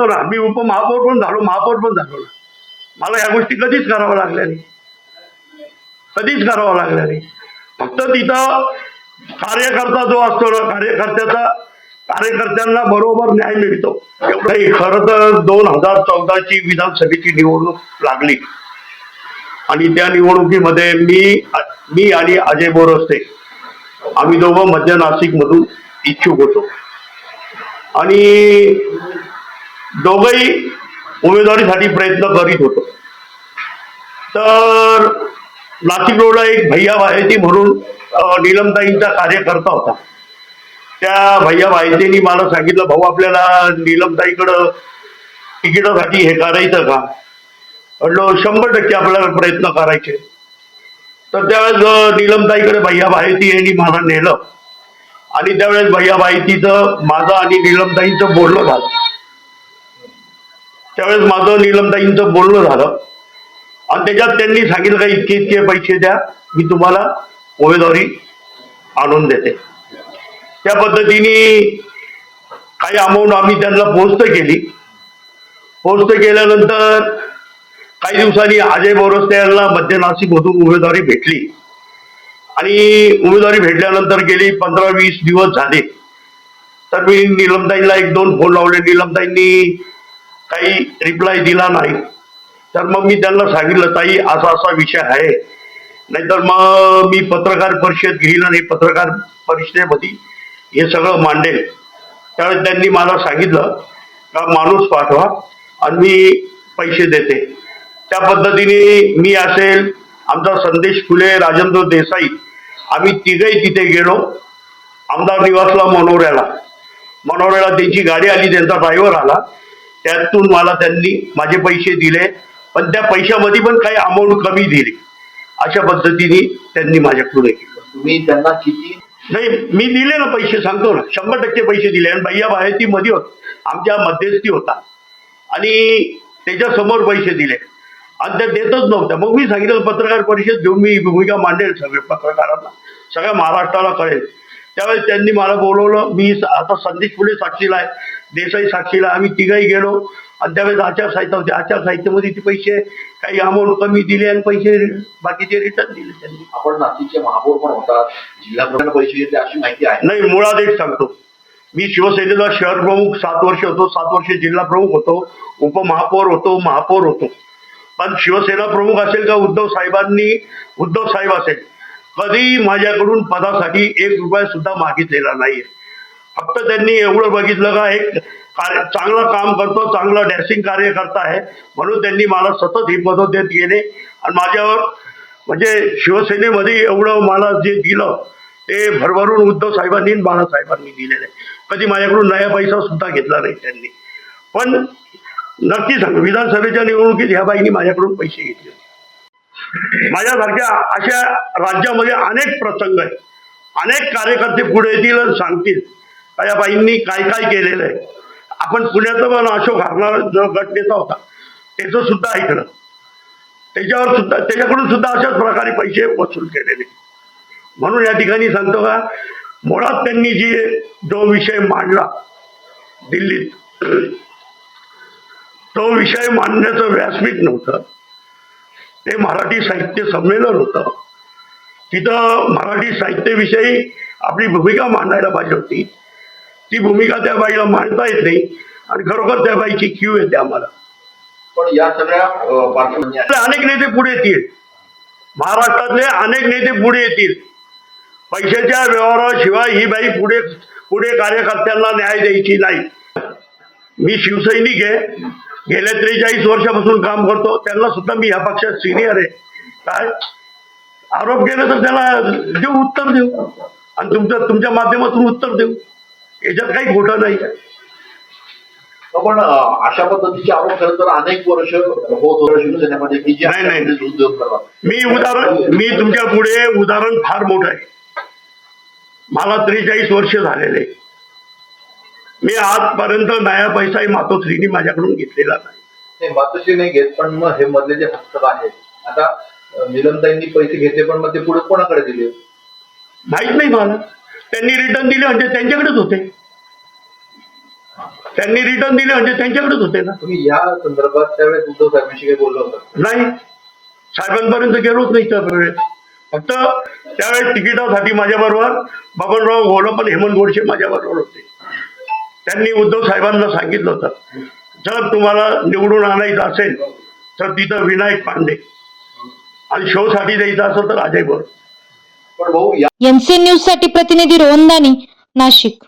सांगतो ना मी उपमहापौर पण झालो महापौर पण झालो. ना मला या गोष्टी कधीच कराव्या लागल्या नाही. कधीच करावं लागल्या नाही. फक्त तिथं कार्यकर्ता जो असतो ना कार्यकर्त्याचा कार्यकर्त्यांना बरोबर न्याय मिळतो. एवढंही खरं तर दोन हजार चौदाची विधानसभेची निवडणूक लागली. आणि त्या निवडणुकीमध्ये मी मी आणि अजय बोरस्ते आम्ही दोघं मध्य नाशिक मधून इच्छुक होतो. आणि दोघही उमेदवारीसाठी प्रयत्न करीत होतो. तर नाशिक रोडला एक भैया बाहेती म्हणून अं, नीलमताईंचा कार्यकर्ता होता. त्या भैया बाहेतींनी मला सांगितलं भाऊ आपल्याला नीलमताईकडं तिकिटासाठी हे करायचं का? म्हणलं शंभर टक्के आपल्याला प्रयत्न करायचे. तर त्यावेळेस नीलमताईकडे भैया बाहेती यांनी मला नेलं. आणि त्यावेळेस भैया बाहेतीचं माझं आणि नीलमताईंचं बोलणं झालं. त्यावेळेस माझं नीलमताईंचं बोलणं झालं. आणि त्याच्यात त्यांनी सांगितलं का इतके इतके पैसे द्या मी तुम्हाला उमेदवारी आणून देते. त्या पद्धतीने काही अमाऊंट आम्ही त्यांना पोस्ट केली. पोस्ट केल्यानंतर काही दिवसांनी अजय बोरस्ते यांना मध्य नाशिकमधून उमेदवारी भेटली. आणि उमेदवारी भेटल्यानंतर गेली पंधरा वीस दिवस झाले. तर मी नीलमताईंना एक दोन फोन लावले. नीलमताईंनी काही रिप्लाय दिला नाही. तर मग मी त्यांना सांगितलं ताई असा असा विषय आहे. नाहीतर मग मी पत्रकार परिषद घेईल आणि पत्रकार परिषदेमध्ये हे सगळं मांडेल. त्यावेळेस त्यांनी मला सांगितलं का माणूस पाठवा आणि मी पैसे देते. त्या पद्धतीने मी असेल आमचा संदेश फुले राजेंद्र देसाई. आम्ही तिघही तिथे गेलो आमदार निवासला मनोऱ्याला. मनोऱ्याला त्यांची गाडी आली त्यांचा ड्रायव्हर आला. त्यातून मला त्यांनी माझे पैसे दिले पण त्या पैशामध्ये पण काही अमाऊंट कमी दिली. अशा पद्धतीने त्यांनी माझ्याकडून केलं. तुम्ही त्यांना किती नाही मी दिले ना पैसे सांगतो ना. शंभर टक्के पैसे दिले. आणि भैया बाहेर ती मध्ये होत आमच्या मध्यस्थी होता. आणि त्याच्यासमोर पैसे दिले. आणि त्या देतच नव्हत्या. मग मी सांगितलं पत्रकार परिषद घेऊन मी भूमिका मांडेल सगळे पत्रकारांना. सगळ्या महाराष्ट्राला कळेल. त्यावेळेस त्यांनी मला बोलवलं. मी आता संदेश पुढे साक्षीला आहे. देसाई साक्षीला. आम्ही तिघही गेलो. आणि त्यावेळेस आचारसंहिता होती. आचारसंहितेमध्ये ते पैसे काही अमाऊंट कमी दिले आणि पैसे बाकीचे रिटर्न दिले त्यांनी. आपण नाशिकचे महापौर पण होतात. जिल्हा प्रमुख पैसे घेतले अशी माहिती आहे. नाही मुळात एक सांगतो. मी शिवसेनेचा शहर प्रमुख सात वर्ष होतो. सात वर्ष जिल्हा प्रमुख होतो. उपमहापौर होतो महापौर होतो. पण शिवसेना प्रमुख असेल का उद्धव साहेबांनी? उद्धव साहेब असेल. कधी माझ्याकडून पदासाठी एक रुपया सुद्धा मागितलेला नाहीये. फक्त त्यांनी एवढं बघितलं का एक कार्य चांगलं काम करतो चांगलं डॅशिंग कार्यकर्ता आहे. म्हणून त्यांनी मला सतत ही मदत देत गेले. आणि माझ्यावर म्हणजे शिवसेनेमध्ये एवढं मला जे दिलं ते भरभरून उद्धव साहेबांनी बाळासाहेबांनी दिलेलं आहे. कधी माझ्याकडून नया पैसा सुद्धा घेतला नाही त्यांनी. पण नक्की सांग विधानसभेच्या निवडणुकीत ह्या बाईंनी माझ्याकडून पैसे घेतले. माझ्यासारख्या अशा राज्यामध्ये अनेक प्रसंग आहेत. अनेक कार्यकर्ते पुढे येतील आणि सांगतील. का काय काय केलेलं आहे? आपण पुण्याचं पण अशोक हरणार जो गटनेता होता त्याचं सुद्धा ऐकलं. त्याच्यावर सुद्धा त्याच्याकडून सुद्धा अशाच प्रकारे पैसे वसूल केलेले. म्हणून या ठिकाणी सांगतो का मुळात त्यांनी जी जो विषय मांडला दिल्लीत तो विषय मांडण्याचं व्यासपीठ नव्हतं. ते मराठी साहित्य संमेलन होतं. तिथं मराठी साहित्याविषयी आपली भूमिका मांडायला पाहिजे होती. ती भूमिका त्या बाईला मांडता येत नाही आणि खरोखर त्या बाईची क्यू येते आम्हाला. पण या सगळ्या अनेक नेते पुढे येतील. महाराष्ट्रातले अनेक नेते पुढे येतील. पैशाच्या व्यवहाराशिवाय ही बाई पुढे पुढे कार्यकर्त्यांना न्याय द्यायची नाही. मी शिवसैनिक आहे. गेल्या त्रेचाळीस वर्षापासून काम करतो. त्यांना सुद्धा मी ह्या पक्षात सिनियर आहे. काय? आरोप केला तर त्याला देऊ उत्तर देऊ. आणि तुमच्या तुमच्या माध्यमातून उत्तर देऊ. याच्यात काही खोटं नाही. पण अं, अशा पद्धतीचे आरोप खरं तर अनेक वर्ष होत शिवसेनेमध्ये की जे नाही, नाही. उद्योग करतात. मी उदाहरण मी तुमच्यापुढे उदाहरण फार मोठं आहे. मला त्रेचाळीस वर्ष झालेले. मी आजपर्यंत नया पैसाही मातोश्रीनी माझ्याकडून घेतलेला नाही. मातोश्री नाही घेत पण मग हे मधले जे हस्तक आहेत आता निलमताईंनी पैसे घेतले पण मग ते पुढे कोणाकडे दिले? माहीत नाही मला. त्यांनी रिटर्न दिले म्हणजे त्यांच्याकडेच होते. त्यांनी रिटर्न दिले म्हणजे त्यांच्याकडेच होते ना. तुम्ही या संदर्भात त्यावेळेस उद्धव साहेबांशी काही बोललो होता नाही. साहेबांपर्यंत गेलोच नाही त्यावेळेस फक्त त्यावेळेस तिकिटासाठी माझ्याबरोबर बबनराव घोडं पण हेमंत गोडसे माझ्याबरोबर होते. त्यांनी उद्धव साहेबांना सांगितलं होतं जर तुम्हाला निवडून आणायचं असेल तर तिथं विनायक पांडे आणि शोसाठी द्यायचं असेल तर अजय बोर पण भाऊ या एमसीएन न्यूजसाठी प्रतिनिधी रोहन दानी नाशिक.